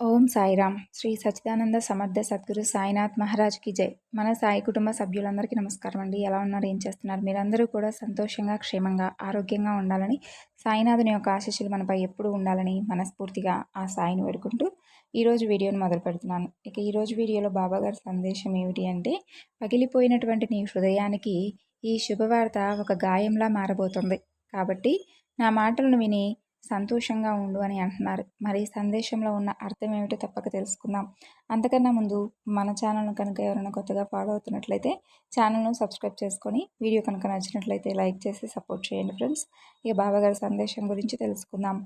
ఓం సాయిరామ్. శ్రీ సచ్చిదానంద సమర్థ సద్గురు సాయినాథ్ మహారాజ్కి జై. మన సాయి కుటుంబ సభ్యులందరికీ నమస్కారం అండి. ఎలా ఉన్నారు? ఏం చేస్తున్నారు? మీరందరూ కూడా సంతోషంగా క్షేమంగా ఆరోగ్యంగా ఉండాలని సాయినాథుని యొక్క ఆశీస్సులు మనపై ఎప్పుడూ ఉండాలని మనస్ఫూర్తిగా ఆ సాయిని వేడుకుంటూ ఈరోజు వీడియోను మొదలు పెడుతున్నాను. ఇక ఈరోజు వీడియోలో బాబాగారి సందేశం ఏమిటి అంటే పగిలిపోయినటువంటి నీ హృదయానికి ఈ శుభవార్త ఒక గాయంలా మారబోతుంది. కాబట్టి నా మాటలను విని సంతోషంగా ఉండు అని అంటున్నారు. మరి సందేశంలో ఉన్న అర్థం ఏమిటో తప్పక తెలుసుకుందాం. అంతకన్నా ముందు మన ఛానల్ను కనుక ఎవరైనా కొత్తగా ఫాలో అవుతున్నట్లయితే ఛానల్ను సబ్స్క్రైబ్ చేసుకొని వీడియో కనుక నచ్చినట్లయితే లైక్ చేసి సపోర్ట్ చేయండి ఫ్రెండ్స్ ఇక బాబాగారి సందేశం గురించి తెలుసుకుందాం.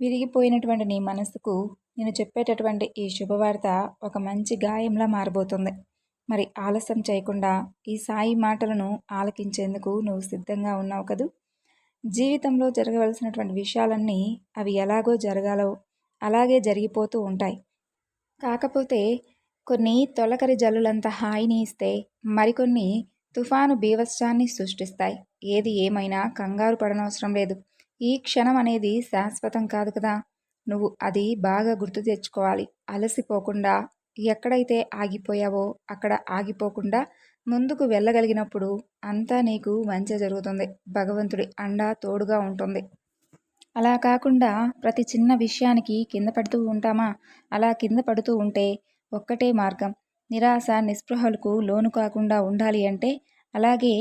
విరిగిపోయినటువంటి నీ మనసుకు నేను చెప్పేటటువంటి ఈ శుభవార్త ఒక మంచి గాయంలా మారబోతుంది. మరి ఆలస్యం చేయకుండా ఈ సాయి మాటలను ఆలకించేందుకు నువ్వు సిద్ధంగా ఉన్నావు కదూ? జీవితంలో జరగవలసినటువంటి విషయాలన్నీ అవి ఎలాగో జరగాలో అలాగే జరిగిపోతూ ఉంటాయి. కాకపోతే కొన్ని తొలకరి జల్లులంత హాయిని ఇస్తే మరికొన్ని తుఫాను బీవత్సాన్ని సృష్టిస్తాయి. ఏది ఏమైనా కంగారు పడనవసరం లేదు. ఈ క్షణం అనేది శాశ్వతం కాదు కదా. నువ్వు అది బాగా గుర్తు తెచ్చుకోవాలి. అలసిపోకుండా ఎక్కడైతే ఆగిపోయావో అక్కడ ఆగిపోకుండా ముందుకు వెళ్ళగలిగినప్పుడు అంతా నీకు మంచి జరుగుతుంది. భగవంతుడి అండ తోడుగా ఉంటుంది. అలా కాకుండా ప్రతి చిన్న విషయానికి కింద పడుతూ ఉంటామా? అలా కింద పడుతూ ఉంటే ఒక్కటే మార్గం. నిరాశ నిస్పృహలకు లోను కాకుండా ఉండాలి అంటే అలాగే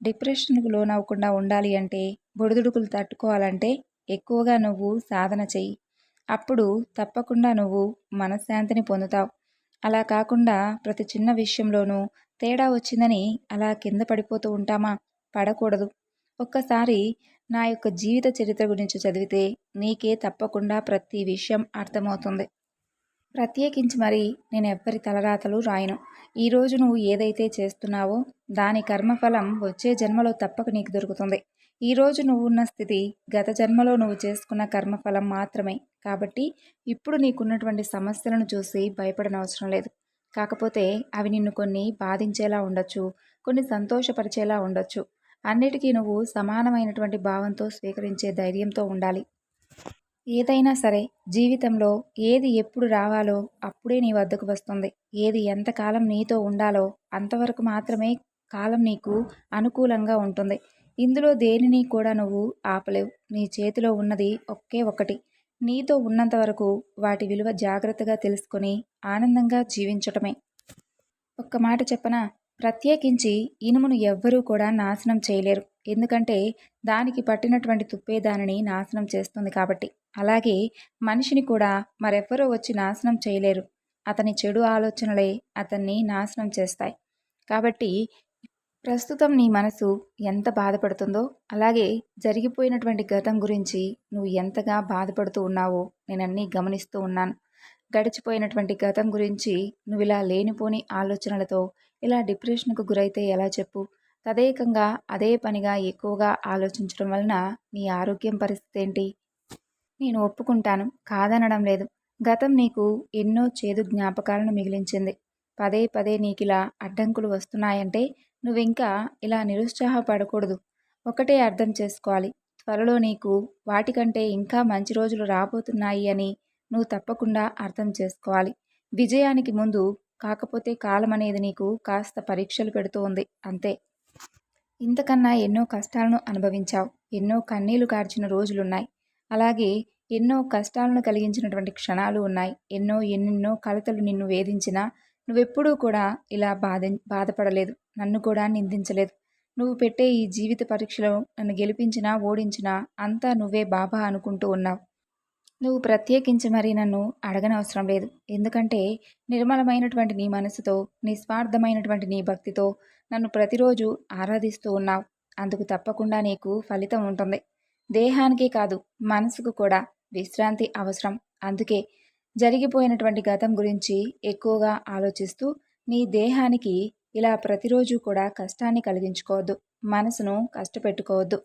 డిప్రెషన్కు లోనవ్వకుండా ఉండాలి అంటే బొడిదుడుకులు తట్టుకోవాలంటే ఎక్కువగా నువ్వు సాధన చెయ్యి. అప్పుడు తప్పకుండా నువ్వు మనశ్శాంతిని పొందుతావు. అలా కాకుండా ప్రతి చిన్న విషయంలోనూ తేడా వచ్చిందని అలా కింద పడిపోతూ ఉంటామా? పడకూడదు. ఒక్కసారి నా యొక్క జీవిత చరిత్ర గురించి చదివితే నీకే తప్పకుండా ప్రతి విషయం అర్థమవుతుంది. ప్రత్యేకించి మరి నేను ఎవ్వరి తలరాతలు రాయను. ఈరోజు నువ్వు ఏదైతే చేస్తున్నావో దాని కర్మఫలం వచ్చే జన్మలో తప్పక నీకు దొరుకుతుంది. ఈరోజు నువ్వు ఉన్న స్థితి గత జన్మలో నువ్వు చేసుకున్న కర్మఫలం మాత్రమే. కాబట్టి ఇప్పుడు నీకున్నటువంటి సమస్యలను చూసి భయపడనవసరం లేదు. కాకపోతే అవి నిన్ను కొన్ని బాధించేలా ఉండొచ్చు కొన్ని సంతోషపరిచేలా ఉండొచ్చు. అన్నిటికీ నువ్వు సమానమైనటువంటి భావంతో స్వీకరించే ధైర్యంతో ఉండాలి. ఏదైనా సరే జీవితంలో ఏది ఎప్పుడు రావాలో అప్పుడే నీ వద్దకు వస్తుంది. ఏది ఎంతకాలం నీతో ఉండాలో అంతవరకు మాత్రమే కాలం నీకు అనుకూలంగా ఉంటుంది. ఇందులో దేనిని కూడా నువ్వు ఆపలేవు. నీ చేతిలో ఉన్నది ఒకే ఒకటి. నీతో ఉన్నంత వరకు వాటి విలువ జాగ్రత్తగా తెలుసుకొని ఆనందంగా జీవించటమే. ఒక్క మాట చెప్పనా? ప్రత్యేకించి ఇనుమును ఎవ్వరూ కూడా నాశనం చేయలేరు. ఎందుకంటే దానికి పట్టినటువంటి తుప్పే దానిని నాశనం చేస్తుంది కాబట్టి. అలాగే మనిషిని కూడా మరెవ్వరూ వచ్చి నాశనం చేయలేరు. అతని చెడు ఆలోచనలే అతన్ని నాశనం చేస్తాయి. కాబట్టి ప్రస్తుతం నీ మనసు ఎంత బాధపడుతుందో అలాగే జరిగిపోయినటువంటి గతం గురించి నువ్వు ఎంతగా బాధపడుతూ ఉన్నావో నేను గమనిస్తూ ఉన్నాను. గడిచిపోయినటువంటి గతం గురించి నువ్వు ఇలా లేనిపోని ఆలోచనలతో ఇలా డిప్రెషన్కు గురైతే ఎలా చెప్పు? తదేకంగా అదే పనిగా ఎక్కువగా ఆలోచించడం వలన నీ ఆరోగ్యం పరిస్థితి ఏంటి? నేను ఒప్పుకుంటాను కాదనడం లేదు. గతం నీకు ఎన్నో చేదు జ్ఞాపకాలను మిగిలించింది. పదే పదే నీకిలా అడ్డంకులు వస్తున్నాయంటే నువ్వింకా ఇలా నిరుత్సాహపడకూడదు. ఒకటే అర్థం చేసుకోవాలి. త్వరలో నీకు వాటికంటే ఇంకా మంచి రోజులు రాబోతున్నాయి అని నువ్వు తప్పకుండా అర్థం చేసుకోవాలి. విజయానికి ముందు కాకపోతే కాలం అనేది నీకు కాస్త పరీక్షలు పెడుతోంది అంతే. ఇంతకన్నా ఎన్నో కష్టాలను అనుభవించావు. ఎన్నో కన్నీళ్ళు కార్చిన రోజులున్నాయి. అలాగే ఎన్నో కష్టాలను కలిగించినటువంటి క్షణాలు ఉన్నాయి. ఎన్నో ఎన్నెన్నో కలతలు నిన్ను వేధించినా నువ్వెప్పుడూ కూడా ఇలా బాధ బాధపడలేదు. నన్ను కూడా నిందించలేదు. నువ్వు పెట్టే ఈ జీవిత పరీక్షలో నన్ను గెలిపించినా ఓడించినా అంతా నువ్వే బాబా అనుకుంటూ ఉన్నావు. నువ్వు ప్రత్యేకించి మరీ నన్ను అడగనవసరం లేదు. ఎందుకంటే నిర్మలమైనటువంటి నీ మనసుతో నిస్వార్థమైనటువంటి నీ భక్తితో నన్ను ప్రతిరోజు ఆరాధిస్తూ ఉన్నావు. అందుకు తప్పకుండా నీకు ఫలితం ఉంటుంది. దేహానికి కాదు మనసుకు కూడా విశ్రాంతి అవసరం. అందుకే జరిగిపోయినటువంటి గతం గురించి ఎక్కువగా ఆలోచిస్తూ నీ దేహానికి ఇలా ప్రతిరోజు కూడా కష్టాన్ని కలిగించుకోవద్దు మనసును కష్టపెట్టుకోవద్దు.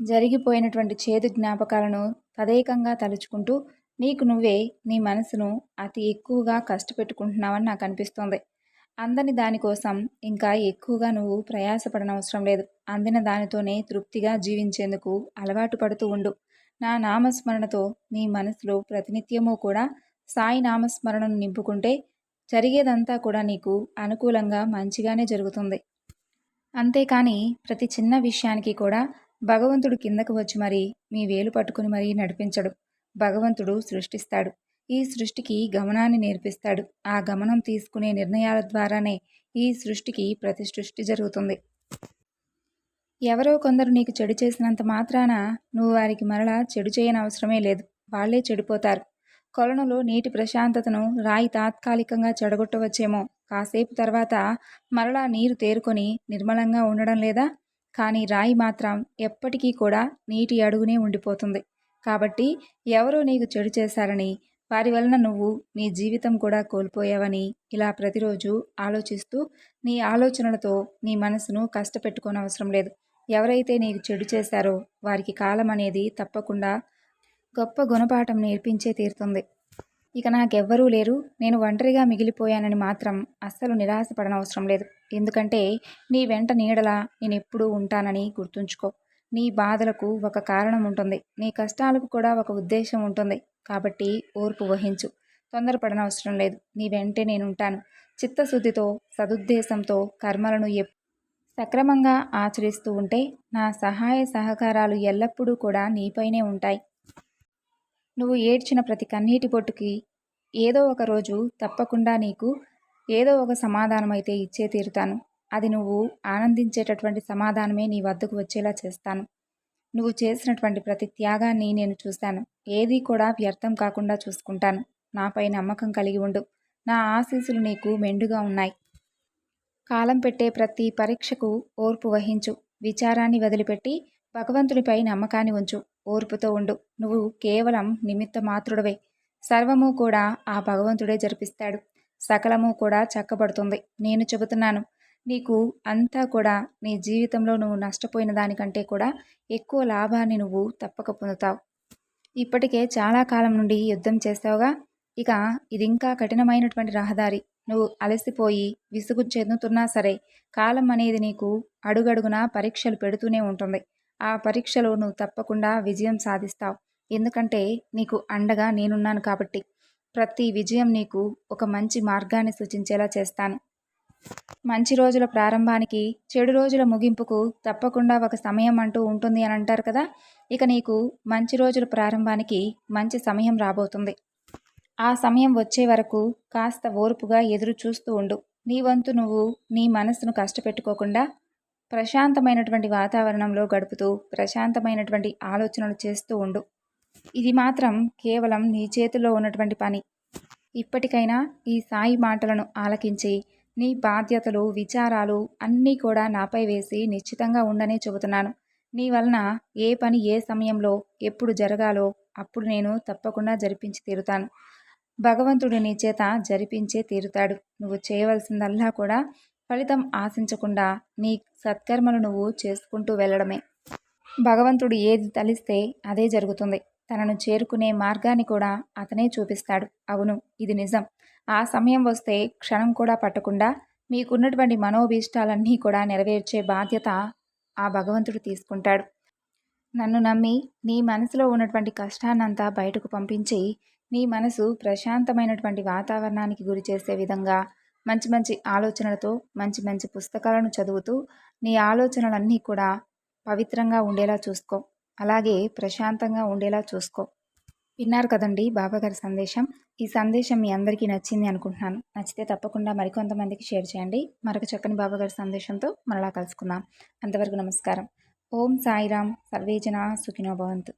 జరిగిపోయినటువంటి చేదు జ్ఞాపకాలను తదేకంగా తలుచుకుంటూ నీకు నువ్వే నీ మనసును అతి ఎక్కువగా కష్టపెట్టుకుంటున్నావని నాకు అనిపిస్తోంది. అందని దానికోసం ఇంకా ఎక్కువగా నువ్వు ప్రయాసపడనవసరం లేదు. అందిన దానితోనే తృప్తిగా జీవించేందుకు అలవాటు పడుతూ ఉండు. నా నామస్మరణతో నీ మనసులో ప్రతినిత్యము కూడా సాయి నామస్మరణను నింపుకుంటే జరిగేదంతా కూడా నీకు అనుకూలంగా మంచిగానే జరుగుతుంది. అంతేకాని ప్రతి చిన్న విషయానికి కూడా భగవంతుడు కిందకు వచ్చి మరీ మీ వేలు పట్టుకుని మరీ నడిపించడు. భగవంతుడు సృష్టిస్తాడు. ఈ సృష్టికి గమనాన్ని నేర్పిస్తాడు. ఆ గమనం తీసుకునే నిర్ణయాల ద్వారానే ఈ సృష్టికి ప్రతి సృష్టి జరుగుతుంది. ఎవరో కొందరు నీకు చెడు చేసినంత మాత్రాన నువ్వు వారికి మరలా చెడు చేయని అవసరమే లేదు. వాళ్ళే చెడిపోతారు. కొలనులో నీటి ప్రశాంతతను రాయి తాత్కాలికంగా చెడగొట్టవచ్చేమో. కాసేపు తర్వాత మరలా నీరు తేరుకొని నిర్మలంగా ఉండడం లేదా? కానీ రాయి మాత్రం ఎప్పటికీ కూడా నీటి అడుగునే ఉండిపోతుంది. కాబట్టి ఎవరో నీకు చెడు చేశారని వారి వలన నువ్వు నీ జీవితం కూడా కోల్పోయావని ఇలా ప్రతిరోజు ఆలోచిస్తూ నీ ఆలోచనలతో నీ మనసును కష్టపెట్టుకోనవసరం లేదు. ఎవరైతే నీకు చెడు చేశారో వారికి కాలం అనేది తప్పకుండా గొప్ప గుణపాఠం నేర్పించే తీరుతుంది. ఇక నాకెవ్వరూ లేరు. నేను ఒంటరిగా మిగిలిపోయానని మాత్రం అస్సలు నిరాశపడనవసరం లేదు. ఎందుకంటే నీ వెంట నీడలా నేను ఎప్పుడూ ఉంటానని గుర్తుంచుకో. నీ బాధలకు ఒక కారణం ఉంటుంది. నీ కష్టాలకు కూడా ఒక ఉద్దేశం ఉంటుంది. కాబట్టి ఓర్పు వహించు. తొందరపడనవసరం లేదు. నీ వెంటే నేనుంటాను. చిత్తశుద్ధితో సదుద్దేశంతో కర్మలను ఎప్ సక్రమంగా ఆచరిస్తూ ఉంటే నా సహాయ సహకారాలు ఎల్లప్పుడూ కూడా నీపైనే ఉంటాయి. నువ్వు ఏడ్చిన ప్రతి కన్నీటి పొట్టుకి ఏదో ఒక రోజు తప్పకుండా నీకు ఏదో ఒక సమాధానం అయితే ఇచ్చే తీరుతాను. అది నువ్వు ఆనందించేటటువంటి సమాధానమే నీ వద్దకు వచ్చేలా చేస్తాను. నువ్వు చేసినటువంటి ప్రతి త్యాగాన్ని నేను చూశాను. ఏది కూడా వ్యర్థం కాకుండా చూసుకుంటాను. నాపై నమ్మకం కలిగి ఉండు. నా ఆశీస్సులు నీకు మెండుగా ఉన్నాయి. కాలం పెట్టే ప్రతి పరీక్షకు ఓర్పు వహించు. విచారాన్ని వదిలిపెట్టి భగవంతునిపై నమ్మకాన్ని ఉంచు. ఓర్పుతో ఉండు. నువ్వు కేవలం నిమిత్త మాత్రుడవే. సర్వము కూడా ఆ భగవంతుడే జరిపిస్తాడు. సకలము కూడా చక్కబడుతుంది. నేను చెబుతున్నాను. నీకు అంతా కూడా నీ జీవితంలో నువ్వు నష్టపోయిన దానికంటే కూడా ఎక్కువ లాభాన్ని నువ్వు తప్పక పొందుతావు. ఇప్పటికే చాలా కాలం నుండి యుద్ధం చేస్తావుగా. ఇక ఇది ఇంకా కఠినమైనటువంటి రహదారి. నువ్వు అలసిపోయి విసుగు చెందుతున్నా సరే కాలం అనేది నీకు అడుగడుగునా పరీక్షలు పెడుతూనే ఉంటుంది. ఆ పరీక్షలో నువ్వు తప్పకుండా విజయం సాధిస్తావు. ఎందుకంటే నీకు అండగా నేనున్నాను కాబట్టి. ప్రతి విజయం నీకు ఒక మంచి మార్గాన్ని సూచించేలా చేస్తాను. మంచి రోజుల ప్రారంభానికి చెడు రోజుల ముగింపుకు తప్పకుండా ఒక సమయం అంటూ ఉంటుంది అని అంటారు కదా? ఇక నీకు మంచి రోజుల ప్రారంభానికి మంచి సమయం రాబోతుంది. ఆ సమయం వచ్చే వరకు కాస్త ఓర్పుగా ఎదురు చూస్తూ ఉండు. నీ వంతు నువ్వు నీ మనసును కష్టపెట్టుకోకుండా ప్రశాంతమైనటువంటి వాతావరణంలో గడుపుతూ ప్రశాంతమైనటువంటి ఆలోచనలు చేస్తూ ఉండు. ఇది మాత్రం కేవలం నీ చేతిలో ఉన్నటువంటి పని. ఇప్పటికైనా ఈ సాయి మాటలను ఆలకించి నీ బాధ్యతలు విచారాలు అన్నీ కూడా నాపై వేసి నిశ్చితంగా ఉండనే చెబుతున్నాను. నీ వలన ఏ పని ఏ సమయంలో ఎప్పుడు జరగాలో అప్పుడు నేను తప్పకుండా జరిపించి తీరుతాను. భగవంతుడు నీ చేత జరిపించే తీరుతాడు. నువ్వు చేయవలసిందల్లా కూడా ఫలితం ఆశించకుండా నీ సత్కర్మలు నువ్వు చేసుకుంటూ వెళ్ళడమే. భగవంతుడు ఏది తలిస్తే అదే జరుగుతుంది. తనను చేరుకునే మార్గాన్ని కూడా అతనే చూపిస్తాడు. అవును ఇది నిజం. ఆ సమయం వస్తే క్షణం కూడా పట్టకుండా మీకున్నటువంటి మనోభీష్టాలన్నీ కూడా నెరవేర్చే బాధ్యత ఆ భగవంతుడు తీసుకుంటాడు. నన్ను నమ్మి నీ మనసులో ఉన్నటువంటి కష్టాన్నంతా బయటకు పంపించి నీ మనసు ప్రశాంతమైనటువంటి వాతావరణానికి గురి చేసే విధంగా మంచి మంచి ఆలోచనలతో మంచి మంచి పుస్తకాలను చదువుతూ నీ ఆలోచనలన్నీ కూడా పవిత్రంగా ఉండేలా చూసుకో. అలాగే ప్రశాంతంగా ఉండేలా చూసుకో. విన్నారు కదండి బాబాగారి సందేశం? ఈ సందేశం మీ అందరికీ నచ్చింది అనుకుంటున్నాను. నచ్చితే తప్పకుండా మరికొంతమందికి షేర్ చేయండి. మరొక చక్కని బాబాగారి సందేశంతో మరలా కలుసుకుందాం. అంతవరకు నమస్కారం. ఓం సాయిరామ్ సర్వేజన సుఖినో భవంతు.